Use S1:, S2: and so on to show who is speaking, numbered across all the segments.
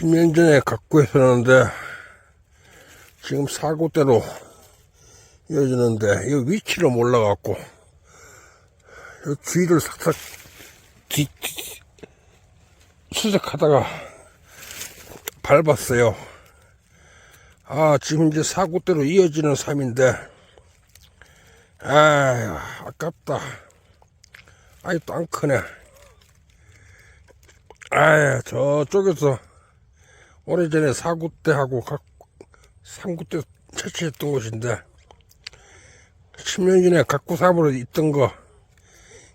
S1: 10년 전에 갖고 있었는데 지금 사고대로 이어지는데 이 위치를 몰라갖고 이 뒤를 싹싹 뒤, 뒤- 수색하다가 밟았어요. 아 지금 이제 사고대로 이어지는 삶인데 아유 아깝다. 아이 또안 크네. 아유 저쪽에서 오래전에 사구대하고 각 삼구대 채취했던 곳인데 10년 전에 각구 사업으로 있던 거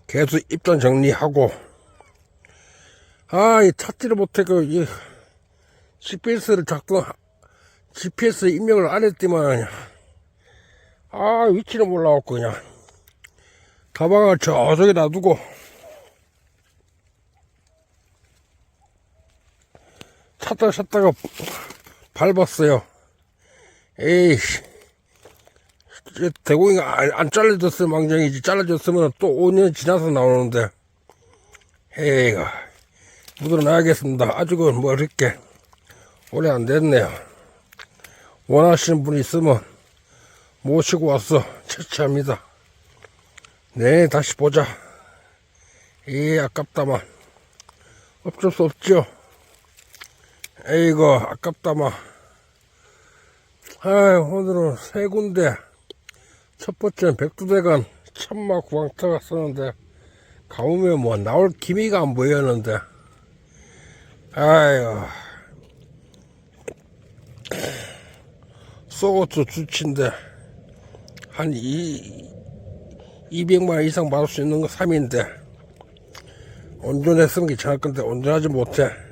S1: 계속 입단 정리하고 아 이 찾지를 못해고 이 GPS를 작동 GPS 입력을 안 했더만 아 위치는 몰라갖고 그냥 가방을 저쪽에 놔두고 찾다가 찾다가 밟았어요. 에이씨. 대공이가 안, 안 잘라졌으면 망정이지. 잘라졌으면 또 5년 지나서 나오는데. 에이가. 묻어놔야겠습니다. 아직은 뭐 이렇게 오래 안 됐네요. 원하시는 분이 있으면 모시고 와서 채취합니다. 네, 다시 보자. 이 아깝다만. 어쩔 수 없죠. 에이고 아깝다마. 아 오늘은 세 군데. 첫 번째는 백두대간 천마 구강터 갔었는데 가보면 뭐 나올 기미가 안 보였는데. 아유. 소고트 주치인데 한 이, 200만 이상 받을 수 있는 거 3인데 온전했으면 괜찮을 건데 온전하지 못해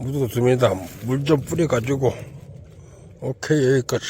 S1: 묻어둡니다. 물 좀 뿌려가지고 오케이 여기까지